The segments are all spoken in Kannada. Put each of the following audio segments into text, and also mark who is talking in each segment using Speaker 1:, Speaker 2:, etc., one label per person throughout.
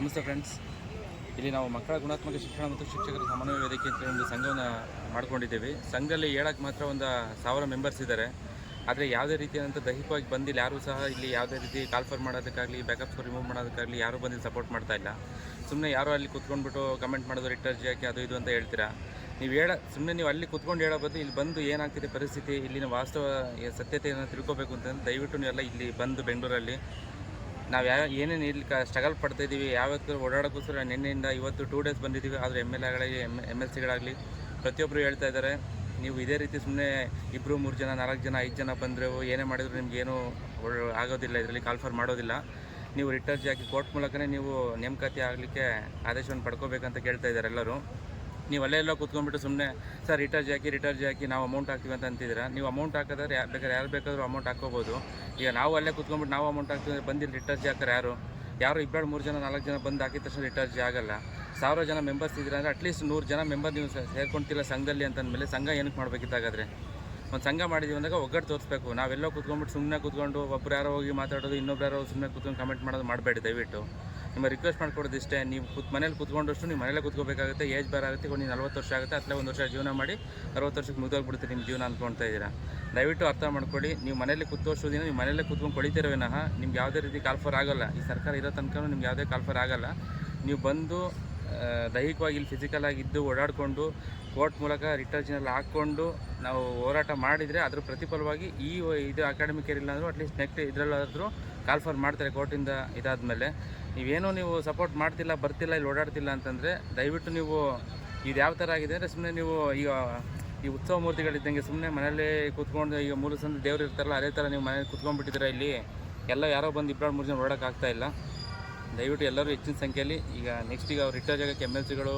Speaker 1: ನಮಸ್ತೆ ಫ್ರೆಂಡ್ಸ್ ಇಲ್ಲಿ ನಾವು ಮಕ್ಕಳ ಗುಣಾತ್ಮಕ ಶಿಕ್ಷಣ ಮತ್ತು ಶಿಕ್ಷಕರ ಸಮನ್ವಯ ವೇದಿಕೆ ಅಂತ ಒಂದು ಸಂಘವನ್ನು ಮಾಡ್ಕೊಂಡಿದ್ದೀವಿ. ಸಂಘದಲ್ಲಿ ಹೇಳಕ್ಕೆ ಮಾತ್ರ ಒಂದು ಸಾವಿರ ಮೆಂಬರ್ಸ್ ಇದ್ದಾರೆ. ಆದರೆ ಯಾವುದೇ ರೀತಿಯಾದಂಥ ದೈಹಿಕವಾಗಿ ಬಂದಿಲ್ಲ, ಯಾರೂ ಸಹ ಇಲ್ಲಿ ಯಾವುದೇ ರೀತಿ ಕಾಲ್ಫರ್ ಮಾಡೋದಕ್ಕಾಗಲಿ ಬ್ಯಾಕಪ್ಸ್ ರಿಮೂವ್ ಮಾಡೋದಕ್ಕಾಗಲಿ ಯಾರೂ ಬಂದು ಸಪೋರ್ಟ್ ಮಾಡ್ತಾ ಇಲ್ಲ. ಸುಮ್ಮನೆ ಯಾರೋ ಅಲ್ಲಿ ಕುತ್ಕೊಂಡ್ಬಿಟ್ಟು ಕಮೆಂಟ್ ಮಾಡೋದು ರಿಟರ್ಜಿ ಹಾಕಿ ಅದು ಇದು ಅಂತ ಹೇಳ್ತೀರಾ? ನೀವು ಹೇಳ ಸುಮ್ಮನೆ ನೀವು ಅಲ್ಲಿ ಕುತ್ಕೊಂಡು ಹೇಳೋ ಬದಲು ಇಲ್ಲಿ ಬಂದು ಏನಾಗ್ತಿದೆ ಪರಿಸ್ಥಿತಿ, ಇಲ್ಲಿನ ವಾಸ್ತವ ಸತ್ಯತೆಯನ್ನು ತಿಳ್ಕೊಬೇಕು ಅಂತಂದ್ರೆ ದಯವಿಟ್ಟು ನೀವೆಲ್ಲ ಇಲ್ಲಿ ಬಂದು ಬೆಂಗಳೂರಲ್ಲಿ ನಾವು ಯಾವ, ಏನೇನು ಇಲ್ಲಿ ಕ ಸ್ಟ್ರಗಲ್ ಪಡ್ತಾ ಇದ್ದೀವಿ ಯಾವತ್ತು ಓಡಾಡೋಕ್ಕೋಸ್ಕರ ನಿನ್ನೆಯಿಂದ ಇವತ್ತು ಟೂ ಡೇಸ್ ಬಂದಿದ್ದೀವಿ ಆದರೆ ಎಂ ಎಲ್ ಎಗಳಾಗಲಿ ಎಂ ಎಲ್ ಸಿಗಳಾಗಲಿ ಪ್ರತಿಯೊಬ್ಬರು ಹೇಳ್ತಾ ಇದ್ದಾರೆ ನೀವು ಇದೇ ರೀತಿ ಸುಮ್ಮನೆ ಇಬ್ಬರು ಮೂರು ಜನ, ನಾಲ್ಕು ಜನ, ಐದು ಜನ ಬಂದರೆ ಏನೇ ಮಾಡಿದ್ರು ನಿಮ್ಗೇನು ಆಗೋದಿಲ್ಲ, ಇದರಲ್ಲಿ ಕಾಲ್ಫರ್ ಮಾಡೋದಿಲ್ಲ. ನೀವು ರಿಟರ್ಜ್ ಹಾಕಿ ಕೋರ್ಟ್ ಮೂಲಕನೇ ನೀವು ನೇಮಕಾತಿ ಆಗಲಿಕ್ಕೆ ಆದೇಶವನ್ನು ಪಡ್ಕೋಬೇಕಂತ ಕೇಳ್ತಾ ಇದ್ದಾರೆ ಎಲ್ಲರೂ. ನೀವು ಅಲ್ಲೇ ಎಲ್ಲ ಕೂತ್ಕೊಂಡ್ಬಿಟ್ಟು ಸುಮ್ಮನೆ ಸರ್ ರಿಟರ್ಜ್ ಹಾಕಿ ರಿಟರ್ಜ್ ಹಾಕಿ, ನಾವು ಅಮೌಂಟ್ ಹಾಕ್ತೀವಿ ಅಂತ ಅಂತಿದ್ದೀರಾ? ನೀವು ಅಮೌಂಟ್ ಹಾಕಿದ್ರೆ ಯಾರು ಬೇಕಾದ್ರೆ ಯಾರು ಬೇಕಾದರೂ ಅಮೌಂಟ್ ಹಾಕೋಬೋದು ಈಗ ನಾವು ಅಲ್ಲೇ ಕೂತ್ಕೊಂಡ್ಬಿಟ್ಟು ನಾವು ಅಮೌಂಟ್ ಹಾಕ್ತೀವಿ ಬಂದಿಲ್ಲ ರಿಟರ್ಜ್ ಹಾಕ್ತಾರೆ ಯಾರು? ಯಾರು ಇಬ್ಬರು ಮೂರು ಜನ, ನಾಲ್ಕು ಜನ ಬಂದು ಹಾಕಿದ ತಕ್ಷಣ ರಿಟರ್ಜ್ ಆಗಲ್ಲ. ಸಾವಿರ ಜನ ಮೆಂಬರ್ಸ್ ಇದ್ದೀರಾ ಅಂದರೆ ಅಟ್ಲೀಸ್ಟ್ ನೂರು ಜನ ಮೆಂಬರ್ ನೀವು ಸೇರ್ಕೊಂತಿಲ್ಲ ಸಂಘದಲ್ಲಿ ಅಂತಂದಮೇಲೆ ಸಂಘ ಏನಕ್ಕೆ ಮಾಡಬೇಕಿತ್ತಾಗಾದ್ರೆ? ಒಂದು ಸಂಘ ಮಾಡಿದ್ದೀವಿ ಅಂದಾಗ ಒಗ್ಗಟ್ಟು ತೋರಿಸ್ಬೇಕು. ನಾವೆಲ್ಲೋ ಕೂತ್ಕೊಂಡ್ಬಿಟ್ಟು ಸುಮ್ಮನೆ ಕೂತ್ಕೊಂಡು ಒಬ್ರು ಯಾರೋ ಹೋಗಿ ಮಾತಾಡೋದು, ಇನ್ನೊಬ್ರು ಯಾರೋ ಸುಮ್ಮನೆ ಕೂತ್ಕೊಂಡು ಕಮೆಂಟ್ ಮಾಡೋದು ಮಾಡಬೇಡಿ ದಯವಿಟ್ಟು. ನಿಮ್ಮ ರಿಕ್ವೆಸ್ಟ್ ಮಾಡ್ಕೊಡೋದು ಇಷ್ಟೇ. ನೀವು ಕೂತ್, ಮನೇಲಿ ಕುತ್ಕೊಂಡಷ್ಟು ನೀವು ಮನೇಲೆ ಕೂತ್ಕೋಬೇಕಾಗುತ್ತೆ. ಏಜ್ ಬೇರೆ ಆಗುತ್ತೆ. ಒಂದು ನಲ್ವತ್ತು ವರ್ಷ ಆಗುತ್ತೆ. ಅಥವಾ ಒಂದು ವರ್ಷ ಜೀವನ ಮಾಡಿ ಅರವತ್ತು ವರ್ಷಕ್ಕೆ ಮುಗಿದೋಗ್ಬಿಡುತ್ತೆ ನಿಮ್ಮ ಜೀವನ ಅಂದ್ಕೊಳ್ತಾ ಇದ್ದೀರಾ? ದಯವಿಟ್ಟು ಅರ್ಥ ಮಾಡ್ಕೊಳ್ಳಿ. ನೀವು ಮನೇಲಿ ಕೂತೋಷ್ಟು ದಿನ ನೀವು ಮನೇಲೆ ಕೂತ್ಕೊಂಡು ಕೊಳಿತಿರೋ ವಿನಃ ನಿಮ್ಗೆ ಯಾವುದೇ ರೀತಿ ಕಾಲ್ಫರ್ ಆಗೋಲ್ಲ. ಈ ಸರ್ಕಾರ ಇರೋ ತನಕ ನಿಮ್ಗೆ ಯಾವುದೇ ಕಾಲ್ಫರ್ ಆಗೋಲ್ಲ. ನೀವು ಬಂದು ದೈಹಿಕವಾಗಿ ಇಲ್ಲಿ ಫಿಸಿಕಲ್ ಆಗಿದ್ದು ಓಡಾಡಿಕೊಂಡು ಕೋರ್ಟ್ ಮೂಲಕ ರಿಟರ್ಜಿನಲ್ಲಿ ಹಾಕ್ಕೊಂಡು ನಾವು ಹೋರಾಟ ಮಾಡಿದರೆ ಅದ್ರ ಪ್ರತಿಫಲವಾಗಿ ಈ ಇದು ಅಕಾಡೆಮಿಕ್ ಇಯರ್ ಅಂದರೂ ಅಟ್ಲೀಸ್ಟ್ ನೆಕ್ಸ್ಟ್ ಇದರಲ್ಲಾದರೂ ಕಾಲ್ಫರ್ ಮಾಡ್ತಾರೆ ಕೋರ್ಟಿಂದ ಇದಾದಮೇಲೆ. ನೀವೇನೋ ನೀವು ಸಪೋರ್ಟ್ ಮಾಡ್ತಿಲ್ಲ, ಬರ್ತಿಲ್ಲ, ಇಲ್ಲಿ ಓಡಾಡ್ತಿಲ್ಲ ಅಂತಂದರೆ ದಯವಿಟ್ಟು ನೀವು ಇದು ಯಾವ ಥರ ಆಗಿದೆ ಅಂದರೆ ಸುಮ್ಮನೆ ನೀವು ಈಗ ಈ ಉತ್ಸವ ಮೂರ್ತಿಗಳಿದ್ದಂಗೆ ಸುಮ್ಮನೆ ಮನೇಲಿ ಕೂತ್ಕೊಂಡು ಈಗ ಮೂಲ ಸಂದ ದೇವ್ರು ಇರ್ತಾರಲ್ಲ, ಅದೇ ಥರ ನೀವು ಮನೇಲಿ ಕೂತ್ಕೊಂಡ್ಬಿಟ್ಟಿದ್ದೀರಾ ಇಲ್ಲಿ? ಎಲ್ಲ ಯಾರೋ ಬಂದು ಇಬ್ಬರು ಮೂರು ಜನ ಓಡೋಕ್ಕಾಗ್ತಾ ಇಲ್ಲ. ದಯವಿಟ್ಟು ಎಲ್ಲರೂ ಹೆಚ್ಚಿನ ಸಂಖ್ಯೆಯಲ್ಲಿ ಈಗ ನೆಕ್ಸ್ಟ್ ಈಗ ಅವ್ರು ರಿಟರ್ಜ್ ಆಗಕ್ಕೆ ಎಂ ಎಲ್ ಸಿಗಳು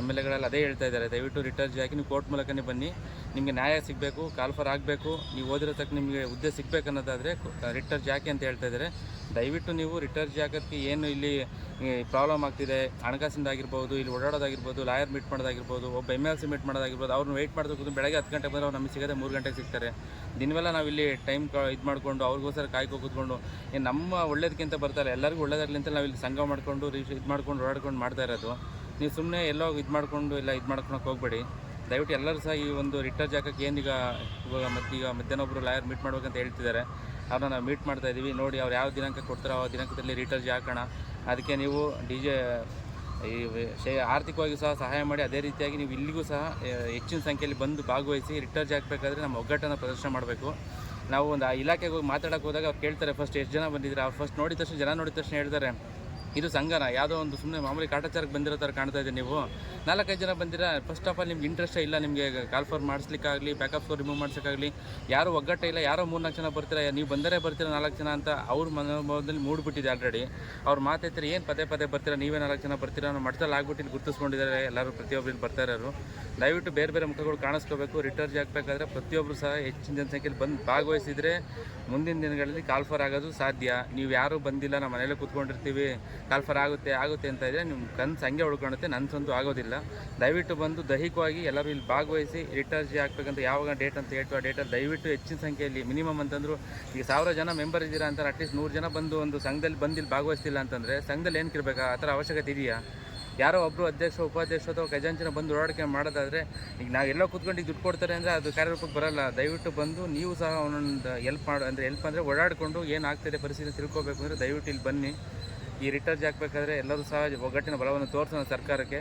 Speaker 1: ಎಂ ಎಲ್ ಎಗಳಲ್ಲಿ ಅದೇ ಹೇಳ್ತಾ ಇದ್ದಾರೆ. ದಯವಿಟ್ಟು ರಿಟರ್ಜ್ ಹಾಕಿ ನೀವು ಕೋರ್ಟ್ ಮೂಲಕನೇ ಬನ್ನಿ. ನಿಮಗೆ ನ್ಯಾಯ ಸಿಗಬೇಕು ಕಾಲ್ಫರ್ ಆಗಬೇಕು. ನೀವು ಓದಿರೋ ತಕ್ಕ ನಿಮಗೆ ಹುದ್ದೆ ಸಿಗಬೇಕನ್ನೋದಾದರೆ ರಿಟರ್ಜ್ ಯಾಕೆ ಅಂತ ಹೇಳ್ತಾ ಇದ್ದಾರೆ. ದಯವಿಟ್ಟು ನೀವು ರಿಟರ್ಜ್ ಜಾಗಕ್ಕೆ ಏನು ಇಲ್ಲಿ ಪ್ರಾಬ್ಲಮ್ ಆಗ್ತಿದೆ ಹಣಕಾಸಿಂದಾಗಿರ್ಬೋದು ಇಲ್ಲಿ ಓಡಾಡೋದಾಗಿರ್ಬೋದು ಲಾಯರ್ ಮೀಟ್ ಮಾಡೋದಾಗಿರ್ಬೋದು, ಒಬ್ಬ ಎಂ ಎಲ್ ಸಿ ಮೀಟ್ ಮಾಡೋದಾಗಿರ್ಬೋದು, ಅವ್ರನ್ನ ವೆಯ್ಟ್ ಮಾಡೋದಕ್ಕೂ ಬೆಳಗ್ಗೆ ಹತ್ತು ಗಂಟೆ ಬಂದರೆ ಅವ್ರು ನಮಗೆ ಸಿಗದೆ ಮೂರು ಗಂಟೆಗೆ ಸಿಗ್ತಾರೆ. ದಿನವೆಲ್ಲ ನಾವು ಇಲ್ಲಿ ಟೈಮ್ ಇದು ಮಾಡಿಕೊಂಡು, ಅವ್ರಿಗೋಸ್ಕರ ಕಾಯ್ಕೊ ಕೂತ್ಕೊಂಡು ನಮ್ಮ ಒಳ್ಳೇದಕ್ಕಿಂತ ಬರ್ತಾರೆ ಎಲ್ಲರಿಗೂ ಒಳ್ಳೇದಾಗಲಿ ಅಂತ ನಾವು ಇಲ್ಲಿ ಸಂಘ ಮಾಡಿಕೊಂಡು ಇದು ಮಾಡ್ಕೊಂಡು ಓಡಾಡ್ಕೊಂಡು ಮಾಡ್ತಾ ಇರೋದು. ನೀವು ಸುಮ್ಮನೆ ಎಲ್ಲೋ ಇದು ಮಾಡಿಕೊಂಡು, ಇಲ್ಲ ಇದು ಮಾಡ್ಕೊಳಕ್ಕೆ ಹೋಗಬೇಡಿ. ದಯವಿಟ್ಟು ಎಲ್ಲರೂ ಸಹ ಈ ಒಂದು ರಿಟರ್ಜ್ ಹಾಕಕ್ಕೆ ಏನೀಗ ಇವಾಗ ಮತ್ತೀಗ ಮಧ್ಯಾಹ್ನ ಒಬ್ಬರು ಲಾಯರ್ ಮೀಟ್ ಮಾಡ್ಬೇಕಂತ ಹೇಳ್ತಿದ್ದಾರೆ. ಅವ್ರನ್ನ ನಾವು ಮೀಟ್ ಮಾಡ್ತಾ ಇದ್ದೀವಿ ನೋಡಿ ಅವ್ರು ಯಾವ ದಿನಾಂಕ ಕೊಡ್ತಾರೋ ಆ ದಿನಾಂಕದಲ್ಲಿ ರಿಟರ್ಜ್ ಹಾಕೋಣ. ಅದಕ್ಕೆ ನೀವು ಡಿ ಜೆ, ಈ ಶೇ- ಆರ್ಥಿಕವಾಗಿ ಸಹ ಸಹಾಯ ಮಾಡಿ. ಅದೇ ರೀತಿಯಾಗಿ ನೀವು ಇಲ್ಲಿಗೂ ಸಹ ಹೆಚ್ಚಿನ ಸಂಖ್ಯೆಯಲ್ಲಿ ಬಂದು ಭಾಗವಹಿಸಿ ರಿಟರ್ಜ್ ಹಾಕಬೇಕಾದ್ರೆ ನಮ್ಮ ಒಗ್ಗಟ್ಟನ್ನು ಪ್ರದರ್ಶನ ಮಾಡಬೇಕು. ನಾವು ಒಂದು ಆ ಇಲಾಖೆಗೆ ಹೋಗಿ ಮಾತಾಡೋಕೆ ಹೋದಾಗ ಅವ್ರು ಕೇಳ್ತಾರೆ ಫಸ್ಟ್ ಎಷ್ಟು ಜನ ಬಂದಿದ್ದಾರೆ? ಫಸ್ಟ್ ನೋಡಿದ ತಕ್ಷಣ, ಜನ ನೋಡಿದ ತಕ್ಷಣ ಹೇಳ್ತಾರೆ ಇದು ಸಂಘನ, ಯಾವುದೋ ಒಂದು ಸುಮ್ಮನೆ ಮಾಮೂಲಿ ಕಾಟಾಚಾರಕ್ಕೆ ಬಂದಿರೋ ಥರ ಕಾಣ್ತಾ ಇದೆ ನೀವು. ನಾಲ್ಕೈದು ಜನ ಬಂದಿರ ಫಸ್ಟ್ ಆಫ್ ಆಲ್ ನಿಮ್ಗೆ ಇಂಟ್ರೆಸ್ಟೇ ಇಲ್ಲ, ನಿಮಗೆ ಕಾಲ್ಫರ್ ಮಾಡಿಸ್ಲಿಕ್ಕಾಗಲಿ ಬ್ಯಾಕಪ್ ಸ್ಕೋರ್ ರಿಮೂವ್ ಮಾಡ್ಸೋಕ್ಕಾಗಲಿ ಯಾರು ಒಗ್ಗಟ್ಟೇ ಇಲ್ಲ, ಯಾರೋ ಮೂರ್ನಾಲ್ಕು ಜನ ಬರ್ತೀರಾ, ನೀವು ಬಂದರೆ ಬರ್ತೀರ ನಾಲ್ಕು ಜನ ಅಂತ ಅವ್ರ ಮನೋಭಾವದಲ್ಲಿ ಮೂಡ್ಬಿಟ್ಟಿದೆ ಆಲ್ರೆಡಿ ಅವ್ರು ಮಾತೈತಾರೆ ಏನು ಪದೇ ಪದೇ ಬರ್ತೀರ, ನೀವೇ ನಾಲ್ಕು ಜನ ಬರ್ತೀರ ಅನ್ನೋ ಮಠದಲ್ಲಿ ಆಗ್ಬಿಟ್ಟು ಗುರ್ತಿಸ್ಕೊಂಡಿದ್ದಾರೆ ಎಲ್ಲರೂ ಪ್ರತಿಯೊಬ್ಬರು ಬರ್ತಾ ಇರೋರು. ದಯವಿಟ್ಟು ಬೇರೆ ಬೇರೆ ಮುಖಗಳು ಕಾಣಿಸ್ಕೋಬೇಕು ರಿಟರ್ಜ್ ಹಾಕಬೇಕಾದ್ರೆ ಪ್ರತಿಯೊಬ್ಬರು ಸಹ ಹೆಚ್ಚಿನ ಜನಸಂಖ್ಯೆಯಲ್ಲಿ ಬಂದು ಭಾಗವಹಿಸಿದರೆ ಮುಂದಿನ ದಿನಗಳಲ್ಲಿ ಕಾಲ್ಫರ್ ಆಗೋದು ಸಾಧ್ಯ. ನೀವು ಯಾರೂ ಬಂದಿಲ್ಲ ನಮ್ಮ ಮನೇಲೇ ಕೂತ್ಕೊಂಡಿರ್ತೀವಿ ಕಾಲ್ಫರ್ ಆಗುತ್ತೆ ಆಗುತ್ತೆ ಅಂತ ಇದ್ದರೆ ನಿಮ್ಮ ಕನ್ಸು ಹಂಗೆ ಉಳ್ಕೊಳುತ್ತೆ ನನ್ಸಂತೂ ಆಗೋದಿಲ್ಲ. ದಯವಿಟ್ಟು ಬಂದು ದೈಹಿಕವಾಗಿ ಎಲ್ಲರೂ ಇಲ್ಲಿ ಭಾಗವಹಿಸಿ ರಿಟರ್ಜಿ ಹಾಕ್ಬೇಕಂತ ಯಾವಾಗ ಡೇಟ್ ಅಂತ ಹೇಳ್ತು ಆ ಡೇಟಲ್ಲಿ ದಯವಿಟ್ಟು ಹೆಚ್ಚಿನ ಸಂಖ್ಯೆಯಲ್ಲಿ ಮಿನಿಮಮ್ ಅಂತಂದ್ರು ಈಗ ಸಾವಿರ ಜನ ಮೆಂಬರ್ ಇದ್ದೀರಾ ಅಂತಾರೆ ಅಟ್ಲೀಸ್ಟ್ ನೂರು ಜನ ಬಂದು ಒಂದು ಸಂಘದಲ್ಲಿ ಬಂದು ಇಲ್ಲಿ ಭಾಗವಹಿಸ್ತಿಲ್ಲ ಅಂತಂದರೆ ಸಂಘದಲ್ಲಿ ಏನು ಇರಬೇಕಾ? ಆ ಥರ ಅವಶ್ಯಕತೆ ಇದೆಯಾ? ಯಾರೋ ಒಬ್ಬರು ಅಧ್ಯಕ್ಷ, ಉಪಾಧ್ಯಕ್ಷ ಅಥವಾ ಖಜಾಂಚಿನ ಬಂದು ಓಡಾಡಿಕೆ ಮಾಡೋದಾದರೆ ಈಗ ನಾವು ಎಲ್ಲೋ ಕೂತ್ಕೊಂಡು ದುಡ್ಡು ಕೊಡ್ತಾರೆ ಅಂದರೆ ಅದು ಕಾರ್ಯರೂಪಕ್ಕೆ ಬರಲ್ಲ. ದಯವಿಟ್ಟು ಬಂದು ನೀವು ಸಹ ಒಂದೊಂದು ಎಲ್ಪ್ ಮಾಡು, ಅಂದರೆ ಎಲ್ಪ್ ಅಂದರೆ ಓಡಾಡಿಕೊಂಡು ಏನಾಗ್ತಿದೆ ಪರಿಸ್ಥಿತಿ ತಿಳ್ಕೊಬೇಕು ಅಂದರೆ ದಯವಿಟ್ಟು ಇಲ್ಲಿ ಬನ್ನಿ. ಈ ರಿಟರ್ಜ್ ಹಾಕಬೇಕಾದ್ರೆ ಎಲ್ಲರೂ ಸಹ ಒಗ್ಗಟ್ಟಿನ ಬಲವನ್ನು ತೋರಿಸೋಣ ಸರ್ಕಾರಕ್ಕೆ.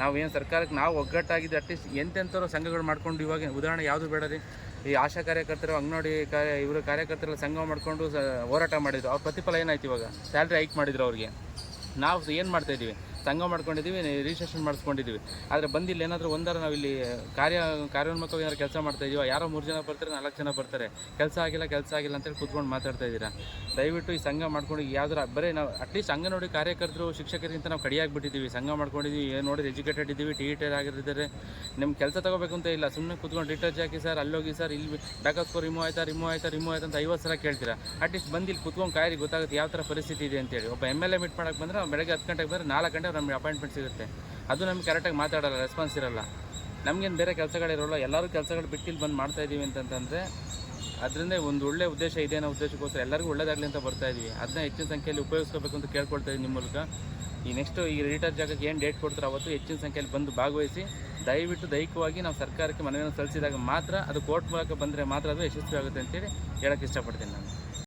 Speaker 1: ನಾವು ಏನು ಸರ್ಕಾರಕ್ಕೆ ನಾವು ಒಗ್ಗಟ್ಟಾಗಿದ್ದು ಅಟ್ಲೀಸ್ಟ್ ಎಂತೆಂಥವ್ರು ಸಂಘಗಳು ಮಾಡ್ಕೊಂಡು ಇವಾಗ, ಉದಾಹರಣೆ ಯಾವುದು ಬೇಡ ರೀ. ಈ ಆಶಾ ಕಾರ್ಯಕರ್ತರು, ಅಂಗನವಾಡಿ ಕಾರ್ಯ, ಇವರು ಕಾರ್ಯಕರ್ತರೆಲ್ಲ ಸಂಘ ಮಾಡಿಕೊಂಡು ಹೋರಾಟ ಮಾಡಿದ್ರು. ಅವ್ರ ಪ್ರತಿಫಲ ಏನಾಯ್ತು ಇವಾಗ? ಸ್ಯಾಲ್ರಿ ಹೈಕ್ ಮಾಡಿದ್ರು ಅವ್ರಿಗೆ. ನಾವು ಏನು ಮಾಡ್ತಾ ಇದ್ದೀವಿ? ಸಂಘ ಮಾಡ್ಕೊಂಡಿದ್ದೀವಿ ರಿಜಿಸ್ಟ್ರೇಷನ್ ಮಾಡಿಸ್ಕೊಂಡಿದ್ದೀವಿ. ಆದರೆ ಬಂದಿಲ್ಲ, ಏನಾದರೂ ಒಂದರ ನಾವು ಇಲ್ಲಿ ಕಾರ್ಯ, ಕಾರ್ಯೋನ್ಮುಖವಾಗಿ ಏನಾದ್ರು ಕೆಲಸ ಮಾಡ್ತಾ ಯಾರೋ ಮೂರು ಜನ ಬರ್ತಾರೆ, ನಾಲ್ಕು ಜನ ಬರ್ತಾರೆ. ಕೆಲಸ ಆಗಿಲ್ಲ ಕೆಲಸ ಆಗಿಲ್ಲ ಅಂತೇಳಿ ಕೂತ್ಕೊಂಡು ಮಾತಾಡ್ತಾ ಇದ್ದೀರಾ? ದಯವಿಟ್ಟು ಈ ಸಂಘ ಮಾಡ್ಕೊಂಡು ಯಾವ್ದಾರ, ಬರೀ ನಾವು ಅಟ್ಲೀಸ್ಟ್ ನೋಡಿ ಕಾರ್ಯಕರ್ತರು, ಶಿಕ್ಷಕರಿಗಿಂತ ನಾವು ಕಡಿಯಾಗಿಬಿಟ್ಟಿದ್ದೀವಿ. ಸಂಘ ಮಾಡ್ಕೊಂಡಿದ್ದೀವಿ, ಏನು ನೋಡಿದ್ರೆ ಎಜುಕೇಟೆಡ್ ಇದ್ದೀವಿ ಟಿ ಟೇರ್ ಆಗಿರ್ತಾರೆ ನಿಮ್ಮ ಕೆಲಸ ತಗೋಬೇಕು ಅಂತ ಇಲ್ಲ ಸುಮ್ಮನೆ ಕೂತ್ಕೊಂಡು ಡಿಟರ್ಜ್ ಹಾಕಿ ಸರ್ ಅಲ್ಲೋಗಿ ಸರ್ ಇಲ್ಲಿ ಸ್ಕೋರ್ ರಿಮೂವ್ ಆಯ್ತಾ ರಿಮೂವ್ ಆಯ್ತಾ ರಿಮೂವ್ ಆಯ್ತಾ ಅಂತ ಐವತ್ತು ಸಲ ಕೇಳ್ತೀರಾ? ಅಟ್ಲೀಸ್ಟ್ ಬಂದು ಇಲ್ಲಿ ಕೂತ್ಕೊಂಡು ಕಾಯಿರಿ, ಗೊತ್ತಾಗುತ್ತೆ ಯಾವ ಥರ ಪರಿಸ್ಥಿತಿ ಇದೆ ಅಂತೇಳಿ. ಒಬ್ಬ ಎಂ ಎಲ್ ಎ ಮೀಟ್ ಮಾಡೋಕ್ಕೆ ಬಂದರೆ, ಬೆಳಗ್ಗೆ ಹತ್ತು ಗಂಟೆಗೆ ಬಂದರೆ ನಾಲ್ಕು ಗಂಟೆ ನಮಗೆ ಅಪಾಯಿಂಟ್ಮೆಂಟ್ ಸಿಗುತ್ತೆ. ಅದು ನಮ್ಗೆ ಕರೆಕ್ಟಾಗಿ ಮಾತಾಡಲ್ಲ ರೆಸ್ಪಾನ್ಸ್ ಇರಲ್ಲ. ನಮಗೇನು ಬೇರೆ ಕೆಲಸಗಳಿರೋಲ್ಲ ಎಲ್ಲರೂ ಕೆಲಸಗಳು ಬಿಟ್ಟು ಇಲ್ಲಿ ಬಂದು ಮಾಡ್ತಾ ಇದ್ದೀವಿ ಅಂತಂತಂದರೆ, ಅದರಿಂದ ಒಂದು ಒಳ್ಳೆ ಉದ್ದೇಶ ಇದೆ ಅನ್ನೋ ಉದ್ದೇಶಕ್ಕೋಸ್ಕರ ಎಲ್ಲರಿಗೂ ಒಳ್ಳೇದಾಗಲಿ ಅಂತ ಬರ್ತಾ ಇದ್ದೀವಿ ಅದನ್ನ ಹೆಚ್ಚಿನ ಸಂಖ್ಯೆಯಲ್ಲಿ ಉಪಯೋಗಿಸ್ಕೋಬೇಕು ಅಂತ ಕೇಳ್ಕೊಳ್ತಾ ಇದ್ದೀನಿ ನಿಮ್ಮ ಮೂಲಕ. ಈ ನೆಕ್ಸ್ಟು ಈ ರೀಟರ್ ಜಾಗಕ್ಕೆ ಏನು ಡೇಟ್ ಕೊಡ್ತಾರೆ ಅವತ್ತು ಹೆಚ್ಚಿನ ಸಂಖ್ಯೆಯಲ್ಲಿ ಬಂದು ಭಾಗವಹಿಸಿ, ದಯವಿಟ್ಟು ದೈಹಿಕವಾಗಿ ನಾವು ಸರ್ಕಾರಕ್ಕೆ ಮನವಿಯನ್ನು ಸಲ್ಲಿಸಿದಾಗ ಮಾತ್ರ ಅದು ಕೋರ್ಟ್ ಮೂಲಕ ಬಂದರೆ ಮಾತ್ರ ಅದು ಯಶಸ್ವಿ ಆಗುತ್ತೆ ಅಂತೇಳಿ ಹೇಳೋಕ್ಕೆ ಇಷ್ಟಪಡ್ತೀನಿ ನಾನು.